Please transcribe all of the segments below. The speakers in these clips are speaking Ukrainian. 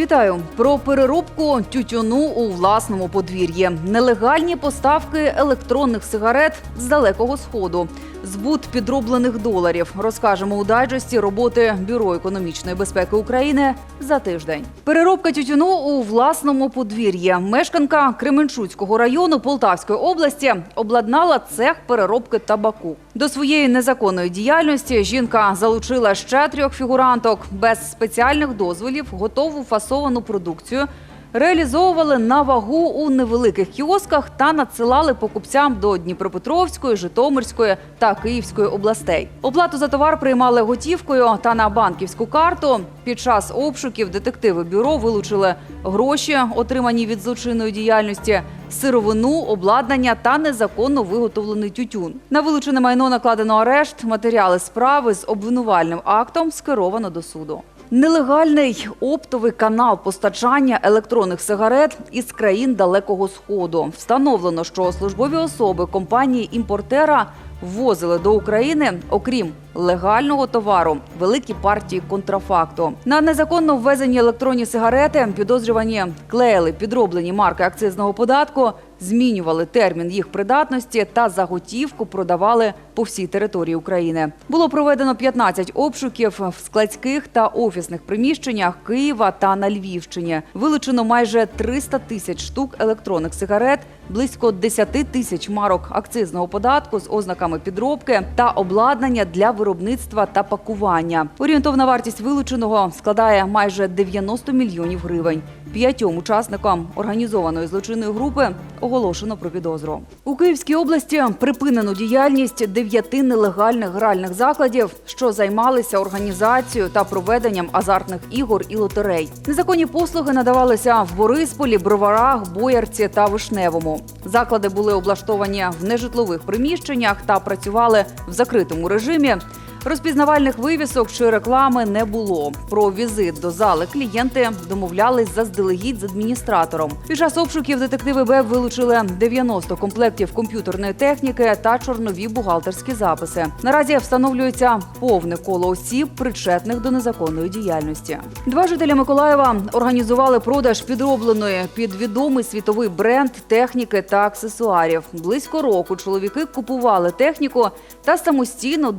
Вітаю про переробку тютюну у власному подвір'ї, нелегальні поставки електронних сигарет з далекого сходу, збут підроблених доларів. Розкажемо у дайджесті роботи Бюро економічної безпеки України за тиждень. Переробка тютюну у власному подвір'ї. Мешканка Кременчуцького району Полтавської області обладнала цех переробки табаку. До своєї незаконної діяльності жінка залучила ще трьох фігуранток без спеціальних дозволів, готову фасовану продукцію. Реалізовували на вагу у невеликих кіосках та надсилали покупцям до Дніпропетровської, Житомирської та Київської областей. Оплату за товар приймали готівкою та на банківську карту. Під час обшуків детективи бюро вилучили гроші, отримані від злочинної діяльності, сировину, обладнання та незаконно виготовлений тютюн. На вилучене майно накладено арешт. Матеріали справи з обвинувальним актом скеровано до суду. Нелегальний оптовий канал постачання електронних сигарет із країн Далекого Сходу. Встановлено, що службові особи компанії імпортера ввозили до України, окрім легального товару, великі партії контрафакту. На незаконно ввезені електронні сигарети підозрювані клеїли підроблені марки акцизного податку, змінювали термін їх придатності та заготівку продавали по всій території України. Було проведено 15 обшуків в складських та офісних приміщеннях Києва та на Львівщині. Вилучено майже 300 тисяч штук електронних сигарет, близько 10 тисяч марок акцизного податку з ознаками підробки та обладнання для виробництва та пакування. Орієнтовна вартість вилученого складає майже 90 мільйонів гривень. П'ятьом учасникам організованої злочинної групи оголошено про підозру. У Київській області припинено діяльність дев'яти нелегальних гральних закладів, що займалися організацією та проведенням азартних ігор і лотерей. Незаконні послуги надавалися в Борисполі, Броварах, Боярці та Вишневому. Заклади були облаштовані в нежитлових приміщеннях та працювали в закритому режимі. Розпізнавальних вивісок чи реклами не було. Про візит до зали клієнти домовлялись заздалегідь з адміністратором. Під час обшуків детективи БЕП вилучили 90 комплектів комп'ютерної техніки та чорнові бухгалтерські записи. Наразі встановлюється повне коло осіб, причетних до незаконної діяльності. Два жителі Миколаєва організували продаж підробленої під відомий світовий бренд техніки та аксесуарів. Близько року чоловіки купували техніку та самостійно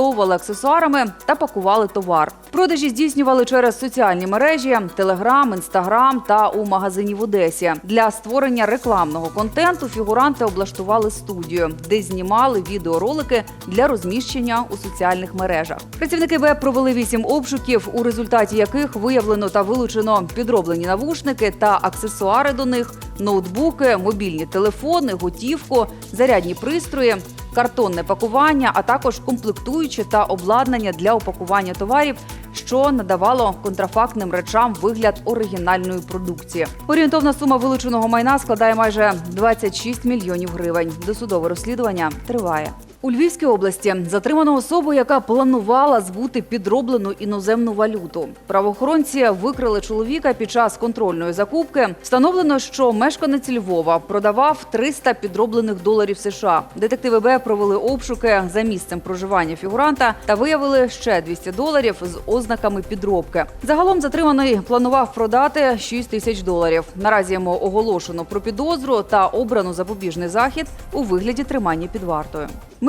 доукомплектовували аксесуарами та пакували товар. Продажі здійснювали через соціальні мережі, Телеграм, Інстаграм та у магазині в Одесі. Для створення рекламного контенту фігуранти облаштували студію, де знімали відеоролики для розміщення у соціальних мережах. Працівники ВЕБ провели вісім обшуків, у результаті яких виявлено та вилучено підроблені навушники та аксесуари до них, ноутбуки, мобільні телефони, готівку, зарядні пристрої. Картонне пакування, а також комплектуючі та обладнання для упакування товарів, що надавало контрафактним речам вигляд оригінальної продукції. Орієнтовна сума вилученого майна складає майже 26 мільйонів гривень. Досудове розслідування триває. У Львівській області затримано особу, яка планувала збути підроблену іноземну валюту. Правоохоронці викрили чоловіка під час контрольної закупки. Встановлено, що мешканець Львова продавав 300 підроблених доларів США. Детективи Б провели обшуки за місцем проживання фігуранта та виявили ще 200 доларів з ознаками підробки. Загалом затриманий планував продати 6 тисяч доларів. Наразі йому оголошено про підозру та обрано запобіжний захід у вигляді тримання під вартою.